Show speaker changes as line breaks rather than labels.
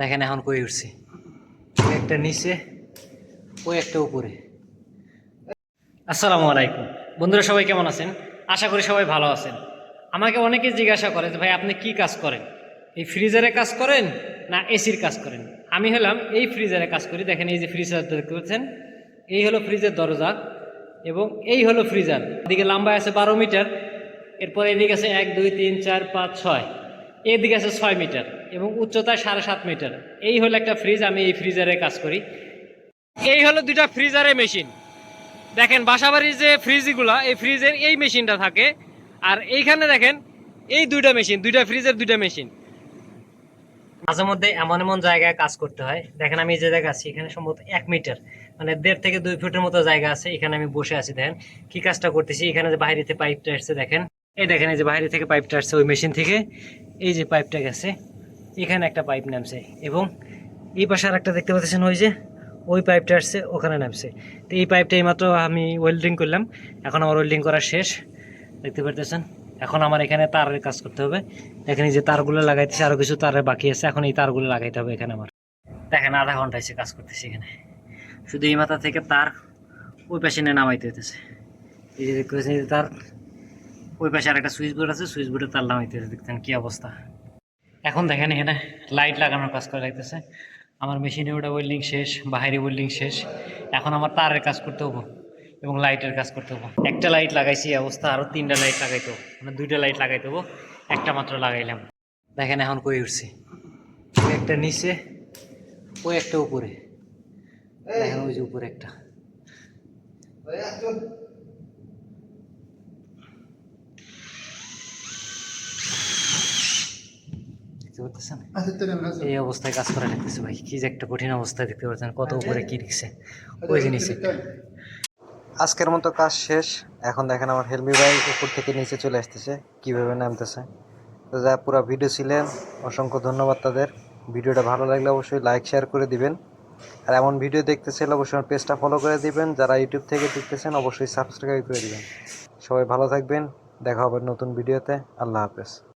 দেখেন এখন কই উঠছি? একটা নিচে, ওই একটা উপরে। আসসালামু আলাইকুম। বন্ধুরা, সবাই কেমন আছেন? আশা করি সবাই ভালো আছেন। আমাকে অনেকে জিজ্ঞাসা করে যে, ভাই, আপনি কি কাজ করেন? এই ফ্রিজারে কাজ করেন না এসির কাজ করেন? আমি হলাম এই ফ্রিজারে কাজ করি। দেখেন এই যে ফ্রিজার দেখতে পাচ্ছেন, এই হলো ফ্রিজের দরজা এবং এই হলো ফ্রিজার। এদিকে লম্বায় আছে বারো মিটার, এরপর এদিকে আছে এক, দুই, তিন, চার, পাঁচ, ছয়। এদিকে আছে ছয় মিটার এবং উচ্চতায় সাড়ে সাত মিটার। এই হলো একটা ফ্রিজ আমি এই ফ্রিজারে কাজ করি। এই হলো দুইটা ফ্রিজারের মেশিন দেখেন, বাসাবাড়ির যে ফ্রিজগুলা এই ফ্রিজের এই মেশিনটা থাকে। আর এইখানে দেখেন, এই দুইটা মেশিন দুইটা ফ্রিজের দুইটা মেশিন মাঝে মধ্যে এমন এমন জায়গায় কাজ করতে হয়। দেখেন, আমি যে জায়গায় আছি এখানে সম্ভবত এক মিটার মানে দেড় থেকে দুই ফুটের মতো জায়গা আছে। এখানে আমি বসে আছি, দেখেন। কি কাজটা করতেছি? এখানে যে বাইরেতে পাইপটা আসছে দেখেন। এই দেখেন, এই যে বাইরে থেকে পাইপটা আসছে, ওই মেশিন থেকে। এই যে পাইপটা গেছে, এখানে একটা পাইপ নামছে এবং এই পাশে আর একটা দেখতে পাচ্ছেন, ওই যে, ওই পাইপটা আসছে, ওখানে নামছে। তো এই পাইপটা এইমাত্র আমি ওয়েল্ডিং করলাম, এখন আমার ওয়েল্ডিং করা শেষ, দেখতে পারতেছেন? এখন আমার এখানে তারের কাজ করতে হবে। দেখেন, এই যে তারগুলো লাগাইতেছে আরও কিছু তারের বাকি আছে, এখন এই তারগুলো লাগাইতে হবে এখানে আমার। দেখেন, আধা ঘণ্টা এসে কাজ করতেছে এখানে। শুধু এই মাথা থেকে তার ওই পাশে নিয়ে নামাইতে হইতেছে। এই যে দেখতে পাচ্ছেন তার ওই পাশে আর একটা সুইচ বোর্ড আছে, সুইচ বোর্ডে তার হইতেছে, দেখতেন কি অবস্থা। এখন দেখেন এখানে লাইট লাগানোর কাজ করে লাগতেছে। আমার মেশিনে ওটা ওয়েল্ডিং শেষ, বাহিরে ওয়েল্ডিং শেষ। এখন আমার তারের কাজ করতে হব এবং লাইটের কাজ করতে হব। একটা লাইট লাগাইছি অবস্থা আরও তিনটা লাইট লাগাইতে হব। মানে দুইটা লাইট লাগাইতে হব, একটা মাত্র লাগাইলাম। দেখেন এখন কই উঠছি। ওই একটা নিচে, ওই একটা উপরে। দেখেন ওই যে উপরে একটা। দেখতে পাচ্ছেন এই অবস্থায় কাজ করা লাগতেছে ভাই। কি যে একটা কঠিন অবস্থায় দেখতে পাচ্ছেন কত উপরে কি লিখছে ওই জিনিসে
আজকের মতো কাজ শেষ। এখন দেখেন আমার হেলমি ভাই উপর থেকে নিচে চলে আসতেছে কীভাবে নামতেছে। তো যা পুরো ভিডিও ছিলেন অসংখ্য ধন্যবাদ তাদের। ভিডিওটা ভালো লাগলে অবশ্যই লাইক শেয়ার করে দিবেন। আর এমন ভিডিও দেখতে চাইলে অবশ্যই আমার পেজটা ফলো করে দিবেন। যারা ইউটিউব থেকে দেখতেছেন অবশ্যই সাবস্ক্রাইব করে দিবেন। সবাই ভালো থাকবেন। দেখা হবে নতুন ভিডিওতে আল্লাহ হাফেজ।